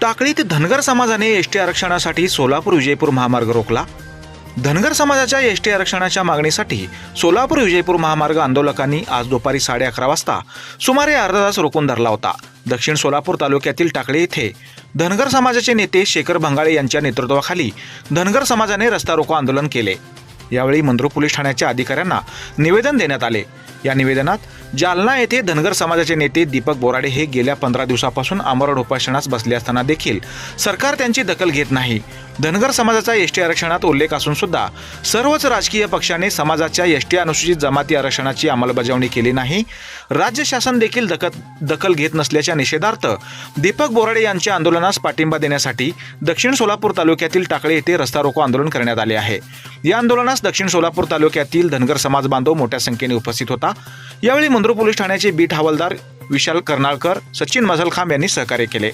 टाकळीत धनगर समाजाने एसटी आरक्षणासाठी सोलापूर विजयपूर महामार्ग रोखला. धनगर समाजाच्या एसटी आरक्षणाच्या मागणीसाठी सोलापूर विजयपूर महामार्ग आंदोलकांनी आज दुपारी साडे अकरा वाजता सुमारे अर्धा तास रोखून धरला होता. दक्षिण सोलापूर तालुक्यातील टाकळी येथे धनगर समाजाचे नेते शेखर भंगाळे यांच्या नेतृत्वाखाली धनगर समाजाने रस्ता रोको आंदोलन केले. यावेळी मंद्रू पोलीस ठाण्याच्या अधिकाऱ्यांना निवेदन देण्यात आले. या निवेदनात जालना येथे धनगर समाजाचे नेते दीपक बोराडे हे गेल्या पंधरा दिवसापासून आमरण उपासनास बसले असताना देखील सरकार त्यांची दखल घेत नाही. धनगर समाजाचा एसटी आरक्षणात उल्लेख असून सुद्धा सर्वच राजकीय पक्षाने समाजाच्या एसटी अनुसूचित जमाती आरक्षणाची अंमलबजावणी केली नाही. राज्य शासन देखील दखल दखल घेत नसल्याच्या निषेधार्थ दीपक बोराडे यांच्या आंदोलनास पाठिंबा देण्यासाठी दक्षिण सोलापूर तालुक्यातील टाकळे येथे रस्ता रोको आंदोलन करण्यात आले आहे. या आंदोलनास दक्षिण सोलापूर तालुक्यातील धनगर समाज बांधव मोठ्या संख्येने उपस्थित होता. यावेळी मंद्रू पोलीस ठाण्याचे बीट हवालदार विशाल कर्नाळकर सचिन मजलखांब यांनी सहकार्य केले.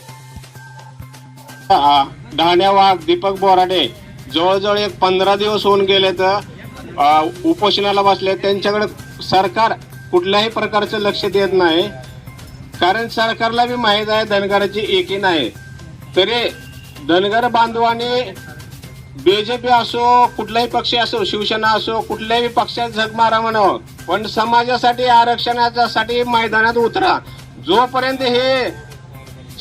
आ, वाघ दीपक बोराडे. जवळजवळ एक पंधरा दिवस होऊन गेले तर उपोषणाला बसले. त्यांच्याकडे सरकार कुठल्याही प्रकारचं लक्ष देत नाही. कारण सरकारला बी माहीत आहे धनगराची एकी नाही. तरी धनगर बांधवाने बीजेपी असो कुठलाही पक्ष असो शिवसेना असो कुठल्याही पक्षात झग मारा म्हणावं पण समाजासाठी आरक्षणासाठी मैदानात उतरा. जोपर्यंत हे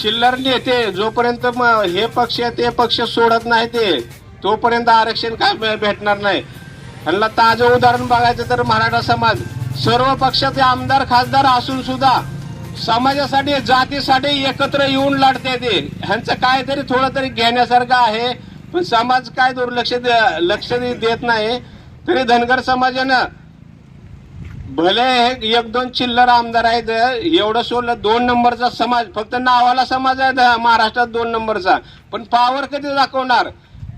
चिल्लर नेते जोपर्यंत हे पक्ष ते पक्ष सोडत नाही ते तोपर्यंत आरक्षण काय भेटणार नाही? ह्यांना ताजं उदाहरण बघायचं तर मराठा समाज. सर्व पक्षाचे आमदार खासदार असून सुद्धा समाजासाठी जातीसाठी एकत्र येऊन लढते ते. ह्यांचं काहीतरी थोडं तरी घेण्यासारखं आहे. पण समाज काय दुर्लक्ष लक्ष देत नाही तरी धनगर समाजानं भले हे एक दोन चिल्लर आमदार आहेत एवढं सोडलं दोन नंबरचा समाज फक्त नावाला समाज आहे महाराष्ट्रात दोन नंबरचा. पण पावर कधी दाखवणार?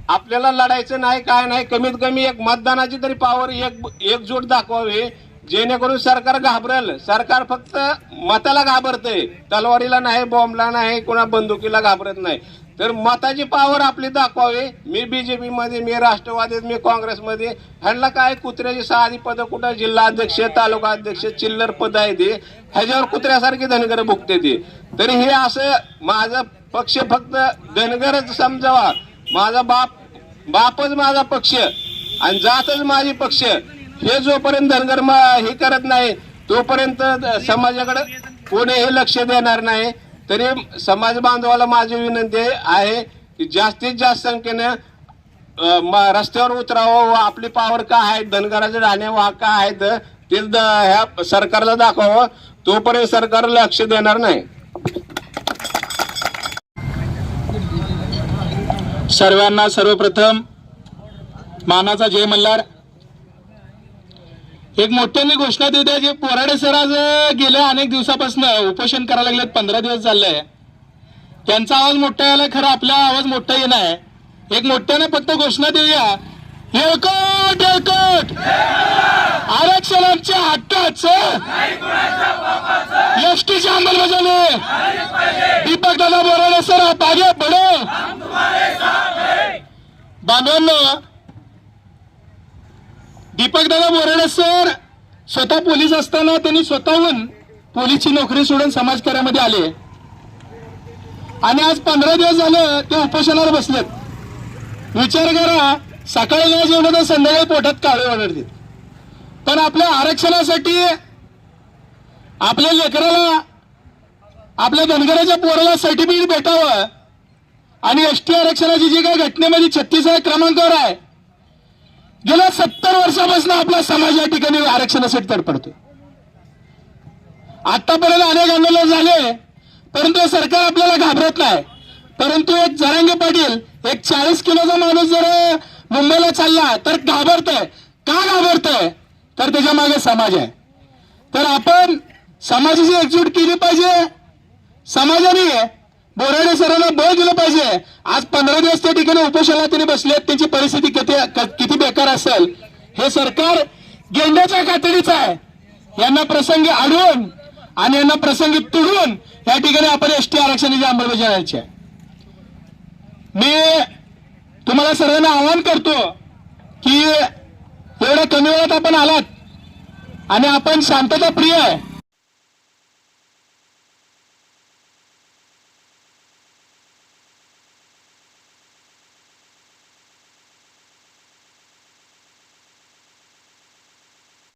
आपल्याला लढायचं नाही काय नाही कमीत कमी एक मतदानाची तरी पावर एक एकजूट दाखवावी जेणेकरून सरकार घाबरेल. सरकार फक्त मताला घाबरते तलवारीला नाही बॉम्बला नाही कोणा बंदुकीला घाबरत नाही. तर मताची पावर आपली दाखवावी. मी बीजेपी मध्ये मी राष्ट्रवादीत मी काँग्रेसमध्ये. ह्यांना काय कुत्र्याची साधी पद कुठं? जिल्हा अध्यक्ष तालुका अध्यक्ष चिल्लर पद आहे ते. ह्याच्यावर कुत्र्यासारखी धनगर भुगते ते. तरी हे असं माझा पक्ष फक्त धनगरच समजावा. माझा बाप बापच माझा पक्ष आणि जातच माझी पक्ष. हे जोपर्यंत धनगर हे करत नाही तोपर्यंत समाजाकडे कोणीही लक्ष देणार नाही. तरी समाज बांधवाला माझी विनंती आहे की जास्तीत जास्त संख्येनं रस्त्यावर उतरावं व आपली पावर का आहे धनगराचे राहणे वा काय आहेत ते द- ह्या सरकारला दाखवावं. तोपर्यंत सरकार लक्ष देणार नाही. सर्वांना सर्वप्रथम मानाचा जय मल्हार. एक मोठ्याने घोषणा देऊ द्या जे पोराडे सर आज गेल्या अनेक दिवसापासून उपोषण करायला लागलेत पंधरा दिवस झालंय. त्यांचा आवाज मोठा यायला खरं आपला आवाज मोठा येणार आहे. एक मोठ्याने फक्त घोषणा देऊया. हेळकट येळकोट आरक्षणाच्या हक्काचं! एसटीच्या अंमलबजावणी! दीपक दादा बोराडे सर आप आगे बढो दीपक दादा बोराडे सर स्वतः पोलीस असताना त्यांनी स्वतःहून पोलीसची नोकरी सोडून समाजकार्यामध्ये आले. आणि आज पंधरा दिवस झालं ते उपोषणावर बसलेत. विचार करा सकाळी नाही जेवण तर संध्याकाळी पोटात काळे ओढतील पण आपल्या आरक्षणासाठी आपल्या लेकराला आपल्या धनगराच्या पोराला सर्टिफिकेट भेटावं आणि एस टी आरक्षणाची जी काही घटनेमध्ये छत्तीसाव्या क्रमांकावर आहे गेल्या सत्तर वर्षापासून आपला समाज या ठिकाणी आरक्षणासाठी तडपडतो आतापर्यंत अनेक आंदोलन झाले परंतु सरकार आपल्याला घाबरत नाही. परंतु एक जरांगे पाटील एक चाळीस किलोचा माणूस जर मुंबईला चालला तर घाबरतोय. का घाबरतोय? तर त्याच्यामागे समाज आहे. तर आपण समाजाची एकजूट केली पाहिजे. समाजाने बोराडे सरांना बळ दिलं पाहिजे. आज पंधरा दिवस त्या ठिकाणी उपोषणाला त्यांनी बसले त्यांची परिस्थिती किती किती बेकार असेल. हे सरकार गेंड्याच्या कातडीचं आहे. यांना प्रसंगी अडवून आणि यांना प्रसंगी तुडवून या ठिकाणी आपण एस टी आरक्षणाची अंमलबजावण्याची आहे. मी तुम्हाला सर्वांना आवाहन करतो की एवढ्या कमी वेळात आपण आलात आणि आपण शांतता प्रिय आहे.